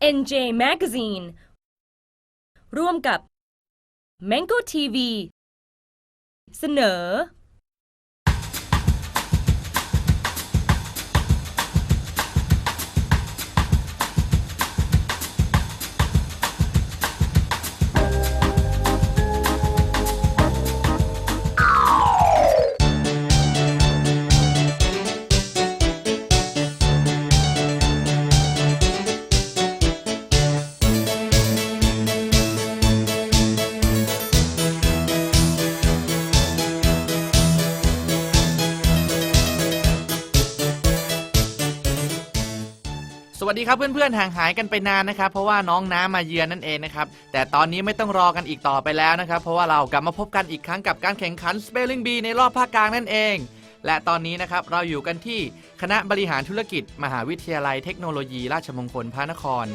NJ Magazine ร่วมกับ Mango TV เสนอ ครับเพื่อนๆห่างหายกันไปนานนะครับ เพราะว่าน้องน้ำมาเยือนนั่นเองนะครับ แต่ตอนนี้ไม่ต้องรอกันอีกต่อไปแล้วนะครับ เพราะว่าเรากลับมาพบกันอีกครั้งกับการแข่งขัน Spelling Bee ในรอบภาคกลางนั่นเอง และตอนนี้นะครับเราอยู่กันที่คณะบริหารธุรกิจ มหาวิทยาลัยเทคโนโลยี ราชมงคลพระนคร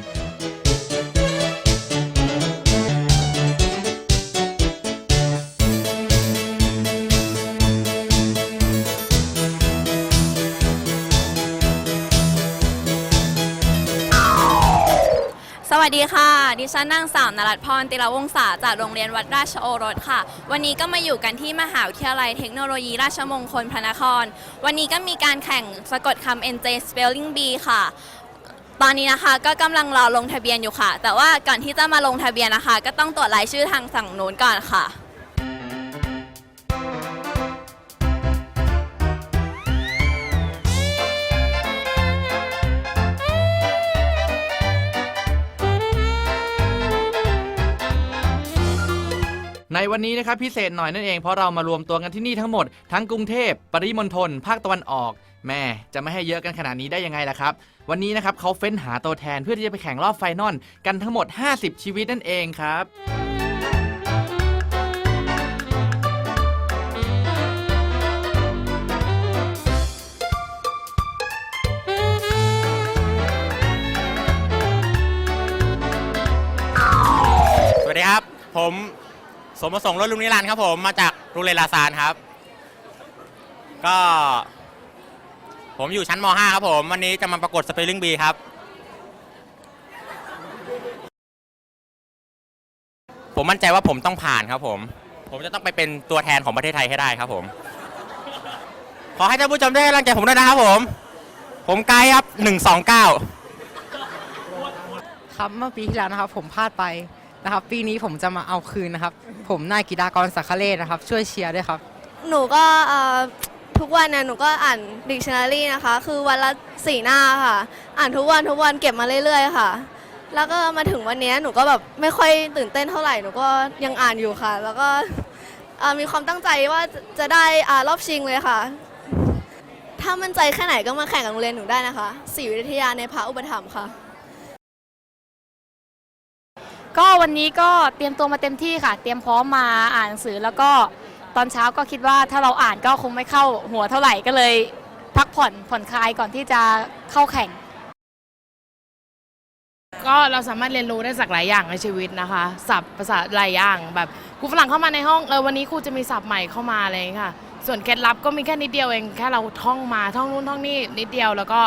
วัสดีค่ะ ดิฉันนางสาวนรัตน์พรติรวงศาจากโรงเรียนวัดราชโอรสค่ะ วันนี้ก็มาอยู่กันที่มหาวิทยาลัยเทคโนโลยีราชมงคลพระนคร วันนี้ก็มีการแข่งสะกดคำ NJ Spelling Bee ค่ะ ตอนนี้นะคะก็กำลังรอลงทะเบียนอยู่ค่ะ แต่ว่าก่อนที่จะมาลงทะเบียนนะคะ ก็ต้องตรวจรายชื่อทางสั่งนู้นก่อนค่ะ ในวันนี้นะครับพิเศษหน่อยนั่นเองเพราะเรามารวมตัวกันที่นี่ทั้งหมดทั้งกรุงเทพปริมณฑลภาคตะวันออก แม่จะไม่ให้เยอะกันขนาดนี้ได้ยังไงล่ะครับ วันนี้นะครับเขาเฟ้นหาตัวแทนเพื่อที่จะไปแข่งรอบไฟนอลกันทั้งหมด 50 ชีวิตนั่นเองครับสวัสดีครับ ผม สมประสงค์รถลุงนิรันดร์ครับผมมาจากโรงเรียนลาซานครับ ก็ ผมอยู่ชั้นม .5 ครับผม วันนี้จะมาประกวดสเปลลิ่งบีครับ ผมมั่นใจว่าผมต้องผ่านครับผม ผมจะต้องไปเป็นตัวแทนของประเทศไทยให้ได้ครับผม ขอให้ท่านผู้ชมได้กำลังใจผมด้วยนะครับผม ผมไกด์ครับ 129 ครับเมื่อปีที่แล้วนะครับผมพลาดไป นะครับปีนี้ผมจะมาเอาคืนนะครับผมนายกิดากรสักขเลศนะครับ ช่วยเชียร์ด้วยครับ หนูก็เอ่อทุกวันเนี่ยหนูก็อ่าน dictionary นะคะ คือวันละสี่หน้าค่ะ อ่านทุกวันทุกวันเก็บมาเรื่อยๆค่ะ แล้วก็มาถึงวันนี้หนูก็แบบไม่ค่อยตื่นเต้นเท่าไหร่หนูก็ยังอ่านอยู่ค่ะ แล้วก็เอ่อมีความตั้งใจว่าจะจะได้อ่ารอบชิงเลยค่ะ ถ้ามั่นใจแค่ไหนก็มาแข่งกับโรงเรียนหนูได้นะคะศรีวิทยาในพระอุปถัมภ์ค่ะ ก็วันนี้ก็เตรียมตัวมาเต็มที่ค่ะ เตรียมพร้อมมาอ่านหนังสือแล้วก็ตอนเช้าก็คิดว่าถ้าเราอ่านก็คงไม่เข้าหัวเท่าไหร่ก็เลย พักผ่อนผ่อนคลายก่อนที่จะเข้าแข่ง ก็เราสามารถเรียนรู้ได้จากหลายอย่างในชีวิตนะคะศัพท์ภาษาหลายอย่างแบบครูฝรั่งเข้ามาในห้องเออวันนี้ครูจะมีศัพท์ใหม่เข้ามาอะไรอย่างเงี้ยค่ะ ส่วนเคล็ดลับก็มีแค่นิดเดียวเองแค่เราท่องมาท่องนู่นท่องนี่นิดเดียวแล้วก็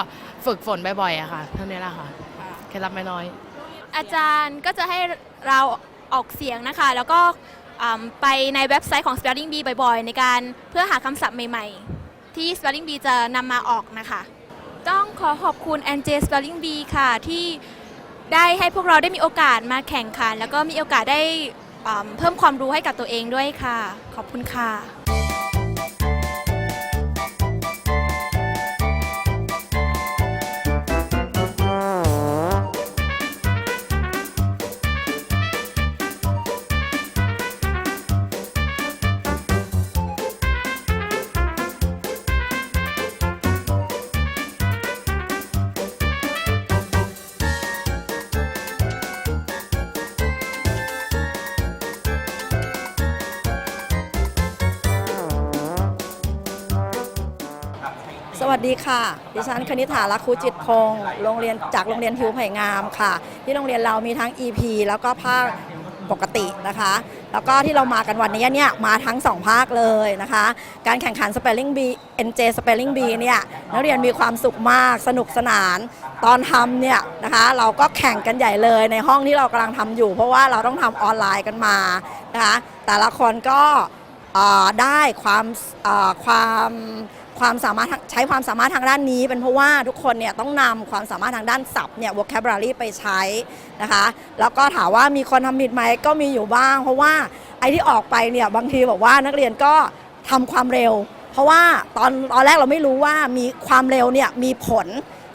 ฝึกฝนบ่อยๆอะค่ะเท่านี้แหละค่ะเคล็ดลับไม่น้อย อาจารย์ก็จะให้เราออกเสียงนะคะ แล้วก็ไปในเว็บไซต์ของ Spelling Bee บ่อยๆ ในการเพื่อหาคำศัพท์ใหม่ๆ ที่ Spelling Bee จะนำมาออกนะคะ ต้องขอขอบคุณ NJ Spelling Bee ค่ะ ที่ได้ให้พวกเราได้มีโอกาสมาแข่งขัน แล้วก็มีโอกาสได้เพิ่มความรู้ให้กับตัวเองด้วยค่ะ ขอบคุณค่ะ วัสดีค่ะ ดิฉันคณิษฐาลักคูจิตพงศ์โรงเรียนจากโรงเรียนทิวไผ่งามค่ะ ที่โรงเรียนเรามีทั้ง EP แล้วก็ภาคปกตินะคะ แล้วก็ที่เรามากันวันนี้เนี่ยมาทั้งสองภาคเลยนะคะ การแข่งขัน Spelling Bee NJ Spelling Bee เนี่ยนักเรียนมีความสุขมากสนุกสนาน ตอนทำเนี่ยนะคะ เราก็แข่งกันใหญ่เลยในห้องที่เรากำลังทำอยู่ เพราะว่าเราต้องทำออนไลน์กันมานะคะแต่ละคนก็ได้ความความ ความสามารถใช้ความสามารถทางด้านนี้ เป็นเพราะว่าทุกคนเนี่ยต้องนำความสามารถทางด้านศัพท์เนี่ย vocabulary ไปใช้นะคะ แล้วก็ถามว่ามีคนทำผิดไหมก็มีอยู่บ้าง เพราะว่าไอ้ที่ออกไปเนี่ยบางทีบอกว่านักเรียนก็ทำความเร็ว เพราะว่าตอนตอนแรกเราไม่รู้ว่ามีความเร็วเนี่ยมีผล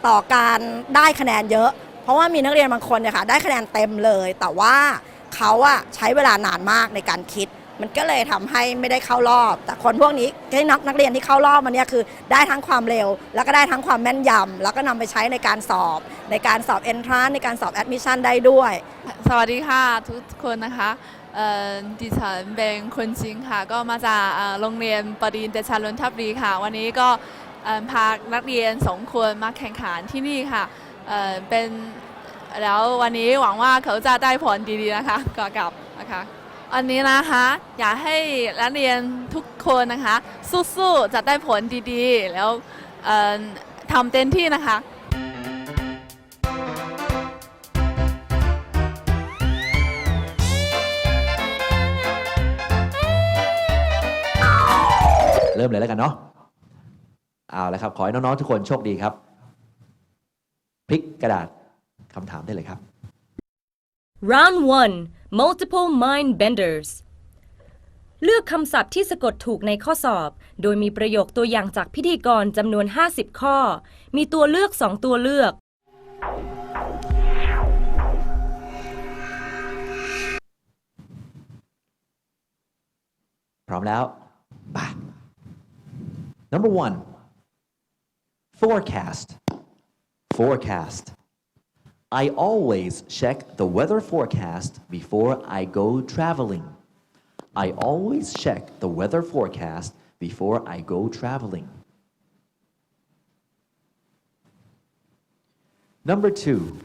ต่อการได้คะแนนเยอะ เพราะว่ามีนักเรียนบางคนเนี่ยค่ะได้คะแนนเต็มเลย แต่ว่าเขาอะใช้เวลานานมากในการคิด มันก็เลยทำให้ไม่ได้เข้ารอบ แต่คนพวกนี้ที่นักนักเรียนที่เข้ารอบมันเนี่ยคือได้ทั้งความเร็ว แล้วก็ได้ทั้งความแม่นยำแล้วก็นำไปใช้ในการสอบ ในการสอบ entrance ในการสอบ admission ได้ด้วย สวัสดีค่ะทุกคนนะคะดิฉันเป็นคนชิงค่ะ ก็มาจากโรงเรียนปรินเดชานนทบุรีค่ะ วันนี้ก็พานักเรียนสองคนมาแข่งขันที่นี่ค่ะเเป็นแล้ววันนี้หวังว่าเขาจะได้ผลดีๆนะคะก็กลับนะคะ อันนี้นะคะ อยากให้นักเรียนทุกคนนะคะ สู้ๆจะได้ผลดีๆ แล้วเอ่อทำเต็มที่นะคะเริ่มเลยแล้วกันเนาะ เอาละครับ ขอให้น้อง ๆ ทุกคนโชคดีครับ พลิกกระดาษคำถามได้เลยครับ Round 1 Multiple Mind Benders เลือกคำศัพท์ที่สะกดถูกในข้อสอบ โดยมีประโยคตัวอย่างจากพิธีกรจำนวน 50 ข้อ มีตัวเลือก 2 ตัวเลือก พร้อมแล้วไป Number one forecast forecast I always check the weather forecast before I go traveling I always check the weather forecast before I go traveling Number two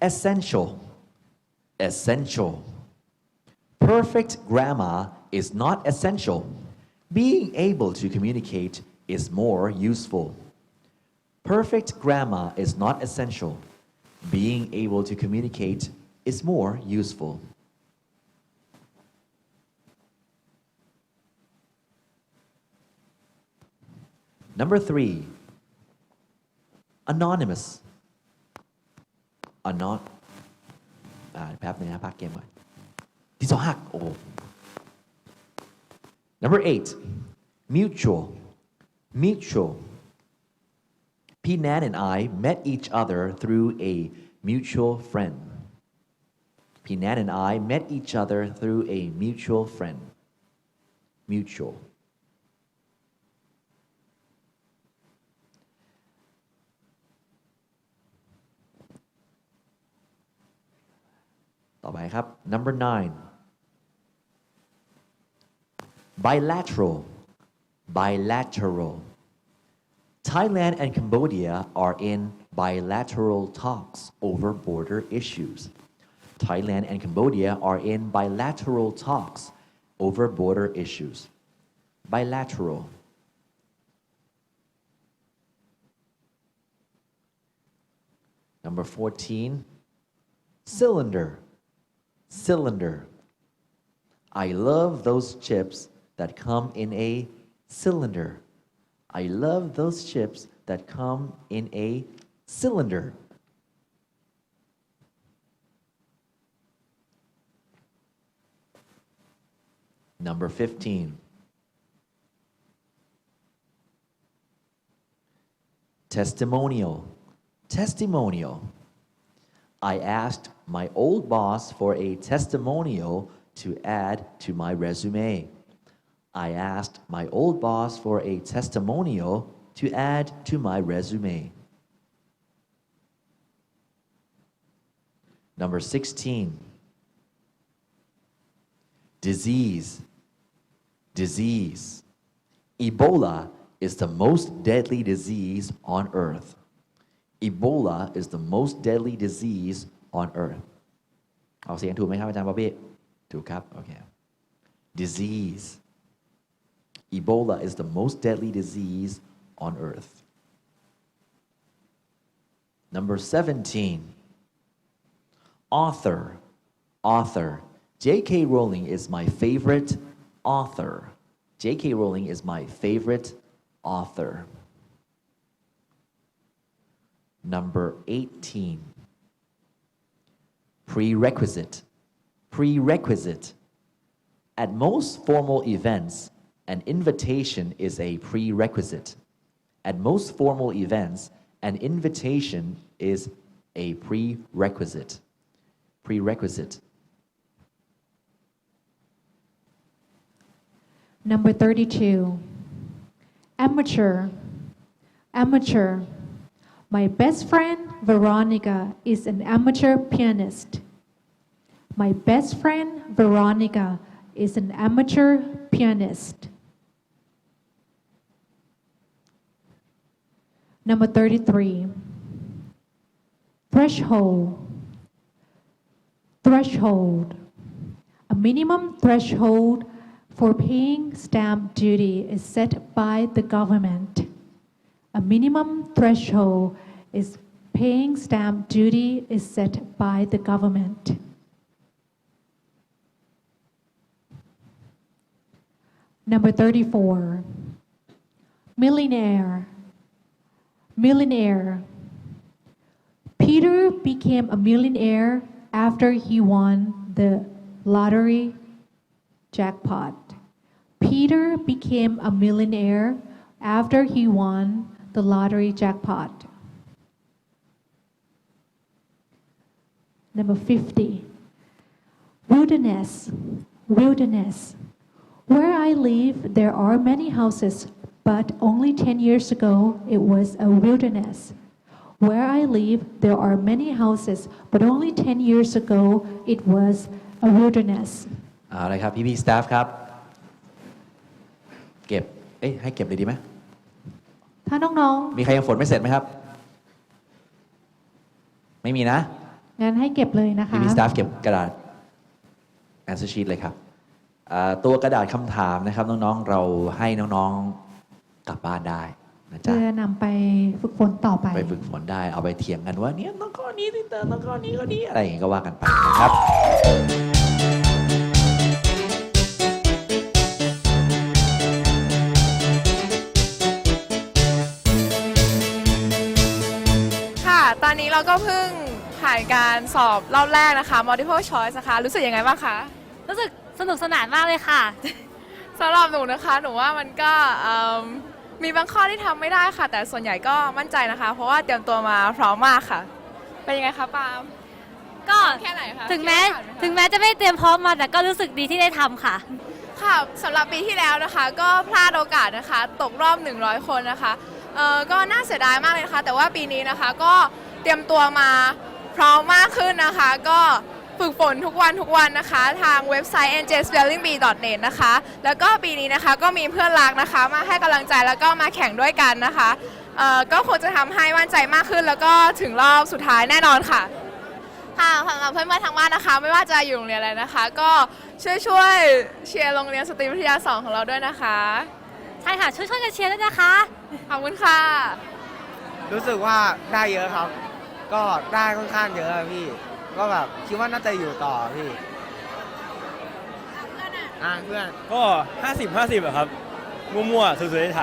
essential essential Perfect grammar is not essential. Being able to communicate is more useful. Perfect grammar is not essential. Being able to communicate is more useful. Number three, anonymous. Anon อ่าแป๊บนึงนะพักเกมก่อน ที่สองหักโอ้ Number eight mutual mutual Pinan and I met each other through a mutual friend. Pinan and I met each other through a mutual friend. Mutual. number nine bilateral bilateral Thailand and Cambodia are in bilateral talks over border issues Thailand and Cambodia are in bilateral talks over border issues bilateral number 14 cylinder cylinder. I love those chips that come in a cylinder. I love those chips that come in a cylinder. Number 15. Testimonial. Testimonial. I asked my old boss for a testimonial to add to my resume. I asked my old boss for a testimonial to add to my resume. Number 16. Disease. Disease. Ebola is the most deadly disease on earth. Ebola is the most deadly disease on earth. ออกเสียงถูกไหมครับอาจารย์บ๊อบบี้ ถูกครับ โอเค disease Ebola is the most deadly disease on earth number 17 author author J.K. Rowling is my favorite author J.K. Rowling is my favorite author number 18 prerequisite prerequisite at most formal events an invitation is a prerequisite at most formal events an invitation is a prerequisite prerequisite Number 32. Amateur. Amateur. My best friend Veronica is an amateur pianist. My best friend Veronica is an amateur pianist. Number 33. Threshold. Threshold. A minimum threshold for paying stamp duty is set by the government. A minimum threshold is paying stamp duty is set by the government. Number 34. Millionaire. Millionaire. Peter became a millionaire after he won the lottery jackpot. Peter became a millionaire after he won the lottery jackpot. Number 50. Wilderness. Wilderness. Where I live, there are many houses, but only 10 years ago, it was a wilderness. Where I live, there are many houses, but only 10 years ago, it was a wilderness. เอาละครับ พี่พี่สตาฟครับ เก็บ เอ้ยให้เก็บเลยดีไหมถ้าน้องมีใครยังฝนไม่เสร็จไหมครับ ไม่มีนะ ๆ งั้นให้เก็บเลยนะคะ พี่พี่สตาฟเก็บกระดาษ answer sheet เลยครับอ่าตัวกระดาษคำถามนะครับน้องๆ เราให้น้องๆ กลับบ้านได้นะจ๊ะเพื่อนำไปฝึกฝนต่อไป ไปฝึกฝนได้เอาไปเถียงกันว่าเนี่ยต้องข้อนี้สิเตอร์ต้องข้อนี้ข้อนี้อะไรอย่างงี้ก็ว่ากันไปนะครับ ค่ะ ตอนนี้เราก็เพิ่งผ่านการสอบรอบแรกนะคะ multiple choice นะคะ รู้สึกยังไงบ้างคะรู้สึกสนุกสนานมากเลยค่ะ สำหรับหนูนะคะ หนูว่ามันก็เอิ่ม มีบางข้อที่ทำไม่ได้ค่ะ แต่ส่วนใหญ่ก็มั่นใจนะคะ เพราะว่าเตรียมตัวมาพร้อมมากค่ะ เป็นยังไงคะปาล์มก็แค่ไหนคะถึงแม้คิดว่าผ่านไหคะ ถึงแม้จะไม่เตรียมพร้อมมาแต่ก็รู้สึกดีที่ได้ทำค่ะ ค่ะสำหรับปีที่แล้วนะคะ ก็พลาดโอกาสนะคะ ตกรอบ 100 คนนะคะเอ่อก็น่าเสียดายมากเลยนะคะ แต่ว่าปีนี้นะคะก็เตรียมตัวมาพร้อมมากขึ้นนะคะ ก็ ฝึกฝนทุกวันทุกวันนะคะ ทางเว็บไซต์ njspellingbee.net นะคะ แล้วก็ปีนี้นะคะก็มีเพื่อนรักนะคะ มาให้กำลังใจแล้วก็มาแข่งด้วยกันนะคะเอ่อก็คงจะทำให้มั่นใจมากขึ้น แล้วก็ถึงรอบสุดท้ายแน่นอนค่ะ ค่ะสำหรับเพื่อนบ้านทางบ้านนะคะ ไม่ว่าจะอยู่โรงเรียนอะไรนะคะ ก็ช่วยช่วยๆเชียร์โรงเรียนสตรีวิทยา 2 ของเราด้วยนะคะ ใช่ค่ะ ช่วยๆกันเชียร์ด้วยนะคะ ขอบคุณค่ะ รู้สึกว่าได้เยอะครับ ก็ได้ค่อนข้างเยอะอะพี่ ก็แบบคิดว่าน่าจะอยู่ต่อพี่อ่าเพื่อนก็ 50 50อะครับ มั่วๆสวยๆไถ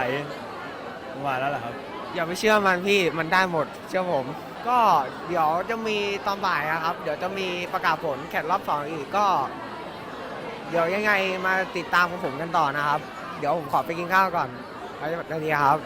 ประมาณนั้นแหละครับ อย่าไปเชื่อมันพี่มันได้หมด เชื่อผม ก็เดี๋ยวจะมีตอนบ่ายนะครับ เดี๋ยวจะมีประกาศผลแข่งรอบสองอีกก็ เดี๋ยวยังไงมาติดตามของผมกันต่อนะครับ เดี๋ยวผมขอไปกินข้าวก่อนแล้วสวัสดีครับ